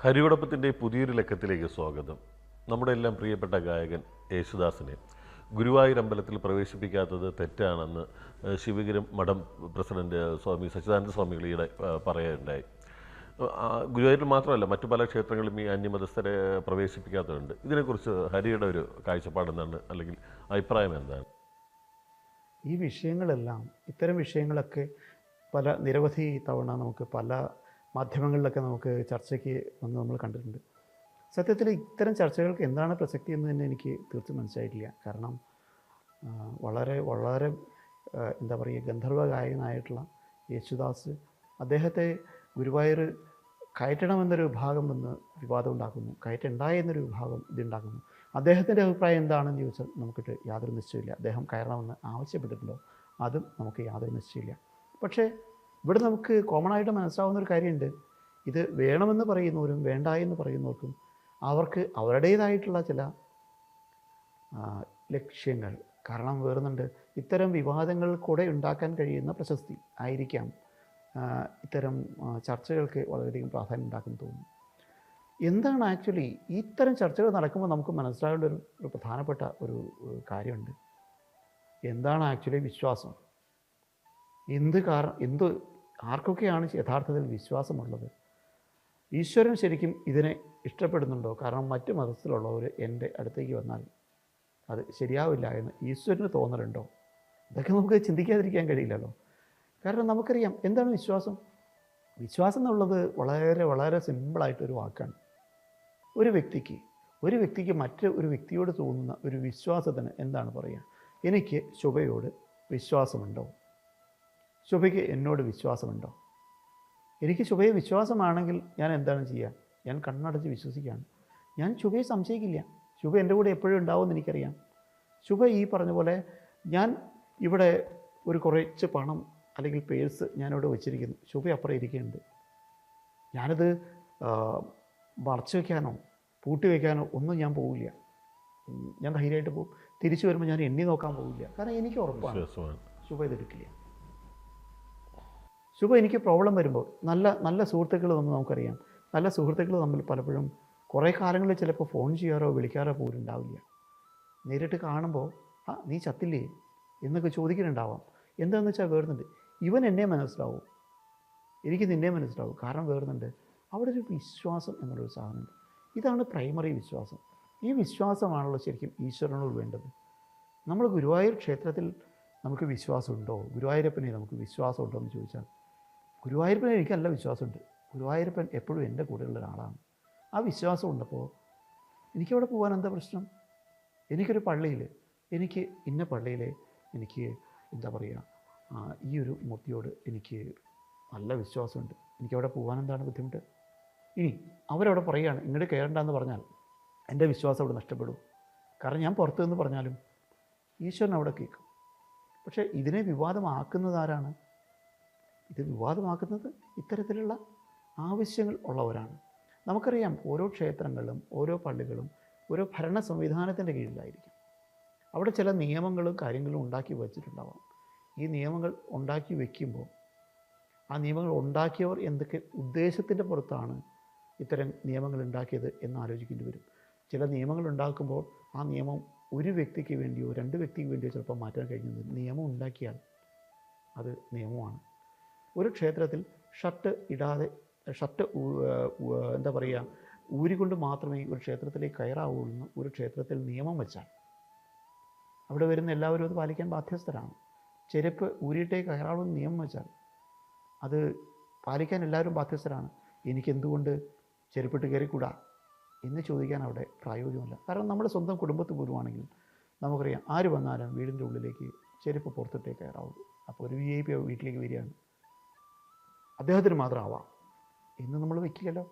ഹരിയോടൊപ്പത്തിന്റെ പുതിയൊരു ലക്കത്തിലേക്ക് സ്വാഗതം. നമ്മുടെ എല്ലാം പ്രിയപ്പെട്ട ഗായകൻ യേശുദാസിനെ. ഗുരുവായൂർ അമ്പലത്തിൽ പ്രവേശിപ്പിക്കാത്തത് തെറ്റാണെന്ന് ശിവഗിരി മഠം പ്രസിഡന്റ് സ്വാമി സച്ചിദാനന്ദ സ്വാമികൾ ഏഹ്, പറയുകയുണ്ടായി. ഗുരുവായൂരിൽ മാത്രമല്ല മറ്റു പല ക്ഷേത്രങ്ങളിലും ഈ അന്യമതസ്ഥരെ പ്രവേശിപ്പിക്കാത്തതുണ്ട് ഇതിനെക്കുറിച്ച് ഹരിയുടെ ഒരു കാഴ്ചപ്പാട് എന്താണ്? അല്ലെങ്കിൽ അഭിപ്രായം എന്താണ്? ഈ വിഷയങ്ങളെല്ലാം ഇത്തരം വിഷയങ്ങളൊക്കെ പല നിരവധി തവണ നമുക്ക് പല മാധ്യമങ്ങളിലൊക്കെ നമുക്ക് ചർച്ചയ്ക്ക് വന്ന് നമ്മൾ കണ്ടിട്ടുണ്ട്. സത്യത്തിൽ ഇത്തരം ചർച്ചകൾക്ക് എന്താണ് പ്രസക്തി എന്ന് തന്നെ എനിക്ക് തീർത്തും മനസ്സിലായിട്ടില്ല. കാരണം വളരെ വളരെ എന്താ പറയുക ഗന്ധർവ ഗായകനായിട്ടുള്ള യേശുദാസ് അദ്ദേഹത്തെ ഗുരുവായൂർ കയറ്റണമെന്നൊരു വിഭാഗം വന്ന് വിവാദം ഉണ്ടാക്കുന്നു. കയറ്റുണ്ടായി എന്നൊരു വിഭാഗം ഇതുണ്ടാക്കുന്നു. അദ്ദേഹത്തിന്റെ അഭിപ്രായം എന്താണെന്ന് ചോദിച്ചാൽ നമുക്കിട്ട് യാതൊരു നിശ്ചയമില്ല അദ്ദേഹം കയറണമെന്ന് ആവശ്യപ്പെട്ടിട്ടുണ്ടോ? അതും നമുക്ക് യാതൊരു നിശ്ചയമില്ല പക്ഷേ ഇവിടെ നമുക്ക് കോമൺ ആയിട്ട് മനസ്സിലാവുന്ന ഒരു കാര്യമുണ്ട്. ഇത് വേണമെന്ന് പറയുന്നവരും വേണ്ട എന്ന് പറയുന്നവർക്കും അവർക്ക് അവരുടേതായിട്ടുള്ള ചില ലക്ഷ്യങ്ങൾ. കാരണം വേറുന്നുണ്ട്. ഇത്തരം വിവാദങ്ങൾ കൂടെ ഉണ്ടാക്കാൻ കഴിയുന്ന പ്രശസ്തി ആയിരിക്കാം ഇത്തരം ചർച്ചകൾക്ക് വളരെയധികം പ്രാധാന്യം ഉണ്ടാക്കുന്നു തോന്നുന്നു. എന്താണ് ആക്ച്വലി ഇത്തരം ചർച്ചകൾ നടക്കുമ്പോൾ നമുക്ക് മനസ്സിലാകേണ്ട ഒരു ഒരു പ്രധാനപ്പെട്ട ഒരു കാര്യമുണ്ട്. എന്താണ് ആക്ച്വലി വിശ്വാസം? എന്ത് കാരണം എന്ത് ആർക്കൊക്കെയാണ് യഥാർത്ഥത്തിൽ വിശ്വാസമുള്ളത്? ഈശ്വരൻ ശരിക്കും ഇതിനെ ഇഷ്ടപ്പെടുന്നുണ്ടോ? കാരണം മറ്റു മതത്തിലുള്ളവർ എന്റെ അടുത്തേക്ക് വന്നാൽ അത് ശരിയാവില്ല എന്ന് ഈശ്വരന് തോന്നലുണ്ടോ? ഇതൊക്കെ നമുക്ക് ചിന്തിക്കാതിരിക്കാൻ കഴിയില്ലല്ലോ. കാരണം നമുക്കറിയാം എന്താണ് വിശ്വാസം? വിശ്വാസം എന്നുള്ളത് വളരെ വളരെ സിമ്പിളായിട്ടൊരു വാക്കാണ്. ഒരു വ്യക്തിക്ക് ഒരു വ്യക്തിക്ക് മറ്റ് ഒരു വ്യക്തിയോട് തോന്നുന്ന ഒരു വിശ്വാസത്തിന് എന്താണ് പറയുക? എനിക്ക് ശുഭയോട് വിശ്വാസമുണ്ടോ? ശുഭയ്ക്ക് എന്നോട് വിശ്വാസമുണ്ടോ? എനിക്ക് ശുഭയെ വിശ്വാസമാണെങ്കിൽ ഞാൻ എന്താണ് ചെയ്യുക ഞാൻ കണ്ണടച്ച് വിശ്വസിക്കുകയാണ്. ഞാൻ ശുഭയെ സംശയിക്കില്ല. ശുഭ എന്റെ കൂടെ എപ്പോഴും ഉണ്ടാവുമെന്ന് എനിക്കറിയാം. ശുഭ ഈ പറഞ്ഞ പോലെ ഞാൻ ഇവിടെ ഒരു കുറച്ച് പണം അല്ലെങ്കിൽ പേഴ്സ് ഞാനിവിടെ വെച്ചിരിക്കുന്നു. ശുഭ അപ്പുറം ഇരിക്കുന്നുണ്ട്. ഞാനത് വളച്ചു വയ്ക്കാനോ പൂട്ടി വയ്ക്കാനോ ഒന്നും ഞാൻ പോവില്ല. ഞാൻ ധൈര്യമായിട്ട് പോകും. തിരിച്ചു വരുമ്പോൾ ഞാൻ എണ്ണി നോക്കാൻ പോവില്ല. കാരണം എനിക്ക് ഉറപ്പാണ്. ശുഭ ഇതെടുക്കില്ല ശുഭ എനിക്ക് പ്രോബ്ലം വരുമ്പോൾ നല്ല നല്ല സുഹൃത്തുക്കൾ തമ്മിൽ നമുക്കറിയാം. നല്ല സുഹൃത്തുക്കൾ തമ്മിൽ പലപ്പോഴും കുറേ കാലങ്ങളിൽ ചിലപ്പോൾ ഫോൺ ചെയ്യാറോ വിളിക്കാറോ പോലും ഉണ്ടാവില്ല. നേരിട്ട് കാണുമ്പോൾ ആ നീ ചത്തില്ലേ? എന്നൊക്കെ ചോദിക്കുന്നുണ്ടാവാം എന്താണെന്ന് വെച്ചാൽ വേറുന്നുണ്ട്. ഇവൻ എന്നെ മനസ്സിലാവും. എനിക്ക് നിന്നെ മനസ്സിലാവും. കാരണം വേറുന്നുണ്ട്. അവിടെ ഒരു വിശ്വാസം എന്നുള്ളൊരു സാധനമുണ്ട് ഇതാണ് പ്രൈമറി വിശ്വാസം. ഈ വിശ്വാസമാണല്ലോ ശരിക്കും ഈശ്വരനോട് വേണ്ടത്. നമ്മൾ ഗുരുവായൂർ ക്ഷേത്രത്തിൽ നമുക്ക് വിശ്വാസമുണ്ടോ? ഗുരുവായൂരപ്പനെ നമുക്ക് വിശ്വാസമുണ്ടോ എന്ന് ചോദിച്ചാൽ ഗുരുവായൂരപ്പനെ നല്ല വിശ്വാസമുണ്ട്. ഗുരുവായൂരപ്പൻ എപ്പോഴും എന്റെ കൂടെയുള്ള ഒരാളാണ്. ആ വിശ്വാസം ഉണ്ടപ്പോൾ എനിക്കവിടെ പോകാൻ എന്താ പ്രശ്നം? എനിക്കൊരു പള്ളിയിൽ എനിക്ക് ഇന്ന പള്ളിയിൽ എനിക്ക് എന്താ പറയുക ഈ ഒരു മൂർത്തിയോട് എനിക്ക് നല്ല വിശ്വാസമുണ്ട്. എനിക്കവിടെ പോകാൻ എന്താണ് ബുദ്ധിമുട്ട്? ഇനി അവരവിടെ പറയുകയാണ് ഇങ്ങോട്ട് കയറണ്ടെന്ന് പറഞ്ഞാൽ എന്റെ വിശ്വാസം അവിടെ നഷ്ടപ്പെടും. കാരണം ഞാൻ പുറത്തു നിന്ന് പറഞ്ഞാലും ഈശ്വരൻ അവിടെ കേൾക്കും. പക്ഷേ ഇതിനെ വിവാദമാക്കുന്നത് ആരാണ്? ഇത് വിവാദമാക്കുന്നത് ഇത്തരത്തിലുള്ള ആവശ്യങ്ങൾ ഉള്ളവരാണ്. നമുക്കറിയാം ഓരോ ക്ഷേത്രങ്ങളും ഓരോ പള്ളികളും ഓരോ ഭരണ സംവിധാനത്തിന്റെ കീഴിലായിരിക്കും. അവിടെ ചില നിയമങ്ങളും കാര്യങ്ങളും ഉണ്ടാക്കി വച്ചിട്ടുണ്ടാവാം. ഈ നിയമങ്ങൾ ഉണ്ടാക്കി വയ്ക്കുമ്പോൾ ആ നിയമങ്ങൾ ഉണ്ടാക്കിയവർ എന്തൊക്കെ ഉദ്ദേശത്തിന്റെ പുറത്താണ് ഇത്തരം നിയമങ്ങൾ ഉണ്ടാക്കിയത് എന്ന് ആലോചിക്കേണ്ടി വരും. ചില നിയമങ്ങൾ ഉണ്ടാക്കുമ്പോൾ ആ നിയമം ഒരു വ്യക്തിക്ക് വേണ്ടിയോ രണ്ട് വ്യക്തിക്ക് വേണ്ടിയോ ചിലപ്പോൾ മാറ്റാൻ കഴിഞ്ഞത് നിയമം ഉണ്ടാക്കിയാൽ അത് നിയമമാണ്. ഒരു ക്ഷേത്രത്തിൽ ഷർട്ട് ഇടാതെ ഷർട്ട് എന്താ പറയുക ഊരികൊണ്ട് മാത്രമേ ഒരു ക്ഷേത്രത്തിലേക്ക് കയറാവുള്ളൂ എന്ന് ഒരു ക്ഷേത്രത്തിൽ നിയമം വെച്ചാൽ. അവിടെ വരുന്ന എല്ലാവരും അത് പാലിക്കാൻ ബാധ്യസ്ഥരാണ്. ചെരുപ്പ് ഊരിയിട്ടേ കയറാവുള്ളൂ എന്ന് നിയമം വെച്ചാൽ അത് പാലിക്കാൻ എല്ലാവരും ബാധ്യസ്ഥരാണ്. എനിക്കെന്തുകൊണ്ട് ചെരുപ്പിട്ട് കയറിക്കൂടാ എന്ന് ചോദിക്കാൻ അവിടെ പ്രായോഗികമല്ല. കാരണം നമ്മുടെ സ്വന്തം കുടുംബത്തിൽ പോലുമാണെങ്കിൽ നമുക്കറിയാം ആര് വന്നാലും വീടിന്റെ ഉള്ളിലേക്ക് ചെരുപ്പ് പുറത്തിട്ടേ കയറാവുള്ളൂ അപ്പോൾ ഒരു വി ഐ പി വീട്ടിലേക്ക് വരികയാണ്. അദ്ദേഹത്തിന് മാത്രം ആവാം ഇന്ന് നമ്മൾ വയ്ക്കുകയല്ലോ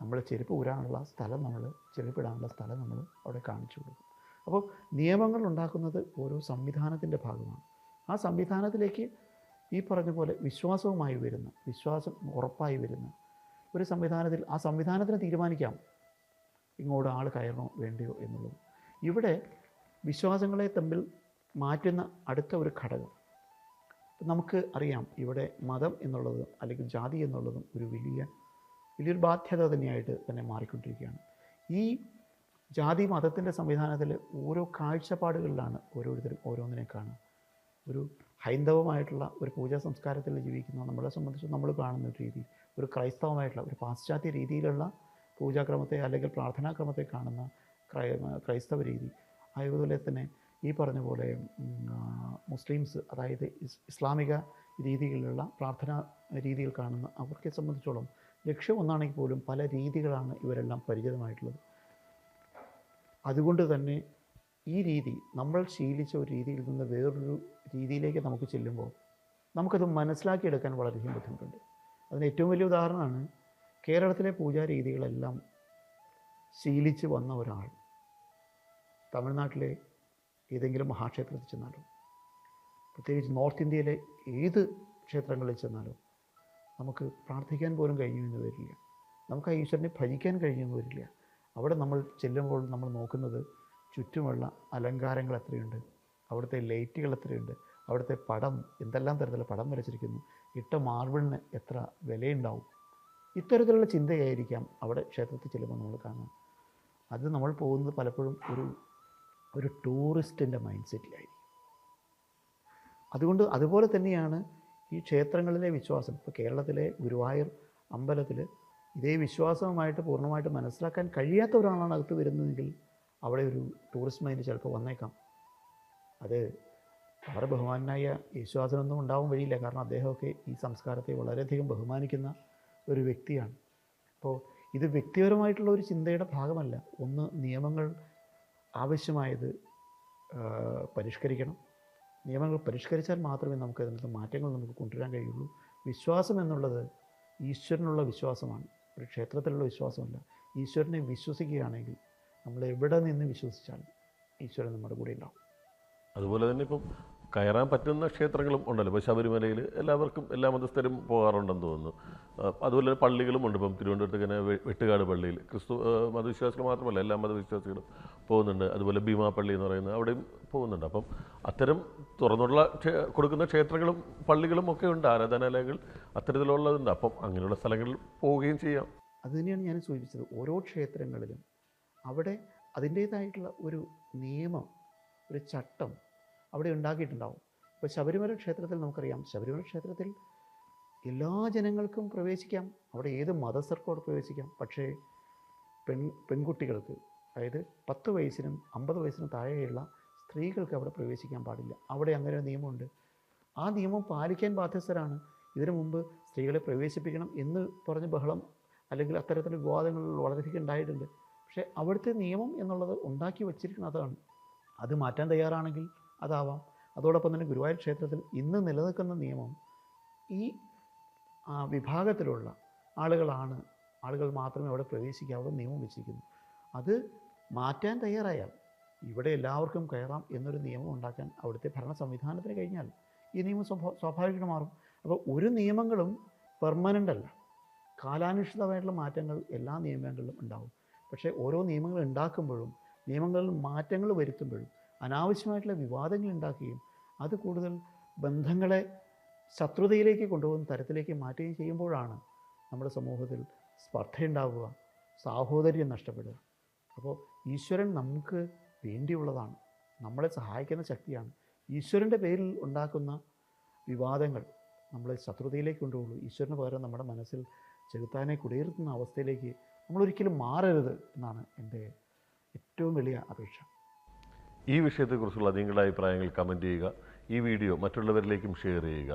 നമ്മൾ ചെരുപ്പ് ഊരാനുള്ള സ്ഥലം നമ്മൾ ചെരുപ്പിടാനുള്ള സ്ഥലം നമ്മൾ അവിടെ കാണിച്ചു കൊടുക്കും അപ്പോൾ നിയമങ്ങൾ ഉണ്ടാക്കുന്നത് ഓരോ സംവിധാനത്തിന്റെ ഭാഗമാണ്. ആ സംവിധാനത്തിലേക്ക് ഈ പറഞ്ഞ പോലെ വിശ്വാസവുമായി വരുന്ന വിശ്വാസം ഉറപ്പായി വരുന്ന ഒരു സംവിധാനത്തിൽ ആ സംവിധാനത്തിന് തീരുമാനിക്കാം. ഇങ്ങോട്ട് ആൾ കയറണോ വേണ്ടയോ എന്നുള്ളത്. ഇവിടെ വിശ്വാസങ്ങളെ തമ്മിൽ മാറ്റുന്ന അടുത്ത ഒരു ഘടകം. നമുക്ക് അറിയാം ഇവിടെ മതം എന്നുള്ളതും അല്ലെങ്കിൽ ജാതി എന്നുള്ളതും ഒരു വലിയ വലിയൊരു ബാധ്യത തന്നെയായിട്ട് തന്നെ മാറിക്കൊണ്ടിരിക്കുകയാണ്. ഈ ജാതി മതത്തിന്റെ സംവിധാനത്തിൽ ഓരോ കാഴ്ചപ്പാടുകളിലാണ് ഓരോരുത്തരും ഓരോന്നിനെ കാണുക. ഒരു ഹൈന്ദവമായിട്ടുള്ള ഒരു പൂജാ സംസ്കാരത്തിൽ ജീവിക്കുന്ന നമ്മളെ സംബന്ധിച്ച് നമ്മൾ കാണുന്ന ഒരു രീതി ഒരു ക്രൈസ്തവമായിട്ടുള്ള ഒരു പാശ്ചാത്യ രീതിയിലുള്ള പൂജാക്രമത്തെ അല്ലെങ്കിൽ പ്രാർത്ഥനാക്രമത്തെ കാണുന്ന ക്രൈ ക്രൈസ്തവ രീതി. അതുപോലെ തന്നെ ഈ പറഞ്ഞ പോലെ മുസ്ലിംസ് അതായത് ഇസ്ലാമിക രീതിയിലുള്ള പ്രാർത്ഥനാ രീതികൾ കാണുന്ന അവർക്ക് സംബന്ധിച്ചോളം ലക്ഷ്യം ഒന്നാണെങ്കിൽ പോലും പല രീതികളാണ് ഇവരെല്ലാം പരിചിതമായിട്ടുള്ളത്. അതുകൊണ്ട് തന്നെ ഈ രീതി നമ്മൾ ശീലിച്ച ഒരു രീതിയിൽ നിന്ന് വേറൊരു രീതിയിലേക്ക് നമുക്ക് ചെല്ലുമ്പോൾ നമുക്കത് മനസ്സിലാക്കിയെടുക്കാൻ വളരെയധികം ബുദ്ധിമുട്ടുണ്ട്. അതിന് ഏറ്റവും വലിയ ഉദാഹരണമാണ് കേരളത്തിലെ പൂജാ രീതികളെല്ലാം ശീലിച്ച് വന്ന ഒരാൾ തമിഴ്നാട്ടിലെ ഏതെങ്കിലും മഹാക്ഷേത്രത്തിൽ ചെന്നാലും? പ്രത്യേകിച്ച് നോർത്ത് ഇന്ത്യയിലെ ഏത് ക്ഷേത്രങ്ങളിൽ ചെന്നാലും? നമുക്ക് പ്രാർത്ഥിക്കാൻ പോലും കഴിഞ്ഞു എന്ന് വരില്ല. നമുക്ക് ആ ഈശ്വരനെ ഭജിക്കാൻ കഴിഞ്ഞു എന്ന് വരില്ല. അവിടെ നമ്മൾ ചെല്ലുമ്പോൾ നമ്മൾ നോക്കുന്നത് ചുറ്റുമുള്ള അലങ്കാരങ്ങൾ എത്രയുണ്ട്? അവിടുത്തെ ലൈറ്റുകൾ എത്രയുണ്ട്? അവിടുത്തെ പടം എന്തെല്ലാം തരത്തിലുള്ള പടം വരച്ചിരിക്കുന്നു? ഇട്ട മാർബിളിന് എത്ര വിലയുണ്ടാവും? ഇത്തരത്തിലുള്ള ചിന്തയായിരിക്കാം അവിടെ ക്ഷേത്രത്തിൽ ചെല്ലുമ്പോൾ നമ്മൾ കാണുക. അത് നമ്മൾ പോകുന്നത് പലപ്പോഴും ഒരു ഒരു ടൂറിസ്റ്റിന്റെ മൈൻഡ് സെറ്റിലായിരിക്കും അതുകൊണ്ട് അതുപോലെ തന്നെയാണ് ഈ ക്ഷേത്രങ്ങളിലെ വിശ്വാസം. ഇപ്പോൾ കേരളത്തിലെ ഗുരുവായൂർ അമ്പലത്തിൽ ഇതേ വിശ്വാസവുമായിട്ട് പൂർണമായിട്ട് മനസ്സിലാക്കാൻ കഴിയാത്ത ഒരാളാണ് അകത്ത് വരുന്നതെങ്കിൽ അവിടെ ഒരു ടൂറിസ്റ്റ് മൈൻഡ് ചിലപ്പോൾ വന്നേക്കാം. അത് വളരെ ബഹുമാനായ യേശുദാസനൊന്നും ഉണ്ടാവും വഴിയില്ല. കാരണം അദ്ദേഹമൊക്കെ ഈ സംസ്കാരത്തെ വളരെയധികം ബഹുമാനിക്കുന്ന ഒരു വ്യക്തിയാണ്. അപ്പോൾ ഇത് വ്യക്തിപരമായിട്ടുള്ള ഒരു ചിന്തയുടെ ഭാഗമല്ല. ഒന്ന് നിയമങ്ങൾ ആവശ്യമായത് പരിഷ്കരിക്കണം. നിയമങ്ങൾ പരിഷ്കരിച്ചാൽ മാത്രമേ നമുക്ക് അതിനകത്ത് മാറ്റങ്ങൾ നമുക്ക് കൊണ്ടുവരാൻ കഴിയുള്ളൂ. വിശ്വാസം എന്നുള്ളത് ഈശ്വരനുള്ള വിശ്വാസമാണ്. ഒരു ക്ഷേത്രത്തിലുള്ള വിശ്വാസമല്ല. ഈശ്വരനെ വിശ്വസിക്കുകയാണെങ്കിൽ നമ്മൾ എവിടെ നിന്ന് വിശ്വസിച്ചാലും ഈശ്വരൻ നമ്മുടെ കൂടെ ഉണ്ടാവും. അതുപോലെ തന്നെ ഇപ്പം കയറാൻ പറ്റുന്ന ക്ഷേത്രങ്ങളും ഉണ്ടല്ലോ. ഇപ്പോൾ ശബരിമലയിൽ എല്ലാവർക്കും എല്ലാ മതസ്ഥരും പോകാറുണ്ടെന്ന് തോന്നുന്നു. അതുപോലെ തന്നെ പള്ളികളുമുണ്ട് ഇപ്പം തിരുവനന്തപുരത്ത് ഇങ്ങനെ വെട്ടുകാട് പള്ളിയിൽ. ക്രിസ്തു മതവിശ്വാസികൾ മാത്രമല്ല എല്ലാ മതവിശ്വാസികളും പോകുന്നുണ്ട്. അതുപോലെ ഭീമാ പള്ളി എന്ന് പറയുന്നത് അവിടെയും പോകുന്നുണ്ട്. അപ്പം അത്തരം തുറന്നുള്ള കൊടുക്കുന്ന ക്ഷേത്രങ്ങളും പള്ളികളും ഒക്കെ ഉണ്ട്. ആരാധനാലയങ്ങൾ അത്തരത്തിലുള്ളതുണ്ട്. അപ്പം അങ്ങനെയുള്ള സ്ഥലങ്ങളിൽ പോവുകയും ചെയ്യാം. അത് തന്നെയാണ് ഞാൻ സൂചിപ്പിച്ചത്. ഓരോ ക്ഷേത്രങ്ങളിലും അവിടെ അതിന്റേതായിട്ടുള്ള ഒരു നിയമം ഒരു ചട്ടം അവിടെ ഉണ്ടാക്കിയിട്ടുണ്ടാവും. ഇപ്പോൾ ശബരിമല ക്ഷേത്രത്തിൽ നമുക്കറിയാം. ശബരിമല ക്ഷേത്രത്തിൽ എല്ലാ ജനങ്ങൾക്കും പ്രവേശിക്കാം. അവിടെ ഏത് മതസ്ഥർക്കും അവിടെ പ്രവേശിക്കാം. പക്ഷേ പെൺ പെൺകുട്ടികൾക്ക് അതായത് പത്ത് വയസ്സിനും അമ്പത് വയസ്സിനും താഴെയുള്ള സ്ത്രീകൾക്ക് അവിടെ പ്രവേശിക്കാൻ പാടില്ല. അവിടെ അങ്ങനെ ഒരു നിയമമുണ്ട്. ആ നിയമം പാലിക്കാൻ ബാധ്യസ്ഥരാണ്. ഇതിനു മുമ്പ് സ്ത്രീകളെ പ്രവേശിപ്പിക്കണം എന്ന് പറഞ്ഞ് ബഹളം അല്ലെങ്കിൽ അത്തരത്തിലുള്ള വിവാദങ്ങൾ വളരെയധികം ഉണ്ടായിട്ടുണ്ട്. പക്ഷേ അവിടുത്തെ നിയമം എന്നുള്ളത് ഉണ്ടാക്കി വച്ചിരിക്കുന്ന അതാണ്. അത് മാറ്റാൻ തയ്യാറാണെങ്കിൽ അതാവാം. അതോടൊപ്പം തന്നെ ഗുരുവായൂർ ക്ഷേത്രത്തിൽ ഇന്ന് നിലനിൽക്കുന്ന നിയമം ഈ ആ, വിഭാഗത്തിലുള്ള ആളുകളാണ് ആളുകൾ മാത്രമേ അവിടെ പ്രവേശിക്കാവുള്ളൂ നിയമം വെച്ചിരിക്കുന്നു. അത് മാറ്റാൻ തയ്യാറായാൽ ഇവിടെ എല്ലാവർക്കും കയറാം എന്നൊരു നിയമം ഉണ്ടാക്കാൻ അവിടുത്തെ ഭരണ സംവിധാനത്തിന് കഴിഞ്ഞാൽ ഈ നിയമം സ്വാഭാ- സ്വാഭാവികമായിട്ട് മാറും. അപ്പോൾ ഒരു നിയമങ്ങളും പെർമനന്റ് അല്ല. കാലാനുഷ്ഠിതമായിട്ടുള്ള മാറ്റങ്ങൾ എല്ലാ നിയമങ്ങളിലും ഉണ്ടാവും. പക്ഷേ ഓരോ നിയമങ്ങൾ ഉണ്ടാക്കുമ്പോഴും നിയമങ്ങളിൽ മാറ്റങ്ങൾ വരുത്തുമ്പോഴും അനാവശ്യമായിട്ടുള്ള വിവാദങ്ങൾ ഉണ്ടാക്കുകയും അത് കൂടുതൽ ബന്ധങ്ങളെ ശത്രുതയിലേക്ക് കൊണ്ടുപോകുന്ന തരത്തിലേക്ക് മാറ്റുകയും ചെയ്യുമ്പോഴാണ് നമ്മുടെ സമൂഹത്തിൽ സ്പർദ്ധയുണ്ടാവുക സാഹോദര്യം നഷ്ടപ്പെടുക. അപ്പോൾ ഈശ്വരൻ നമുക്ക് വേണ്ടിയുള്ളതാണ് നമ്മളെ സഹായിക്കുന്ന ശക്തിയാണ്. ഈശ്വരന്റെ പേരിൽ ഉണ്ടാക്കുന്ന വിവാദങ്ങൾ നമ്മളെ ശത്രുതയിലേക്ക് കൊണ്ടുപോകുള്ളൂ. ഈശ്വരന് പകരം നമ്മുടെ മനസ്സിൽ ചെലുത്താനെ കുടിയിരുത്തുന്ന അവസ്ഥയിലേക്ക് നമ്മളൊരിക്കലും മാറരുത് എന്നാണ് എന്റെ ഏറ്റവും വലിയ അപേക്ഷ. ഈ വിഷയത്തെക്കുറിച്ചുള്ള നിങ്ങളുടെ അഭിപ്രായങ്ങൾ കമന്റ് ചെയ്യുക ഈ വീഡിയോ മറ്റുള്ളവരിലേക്കും ഷെയർ ചെയ്യുക.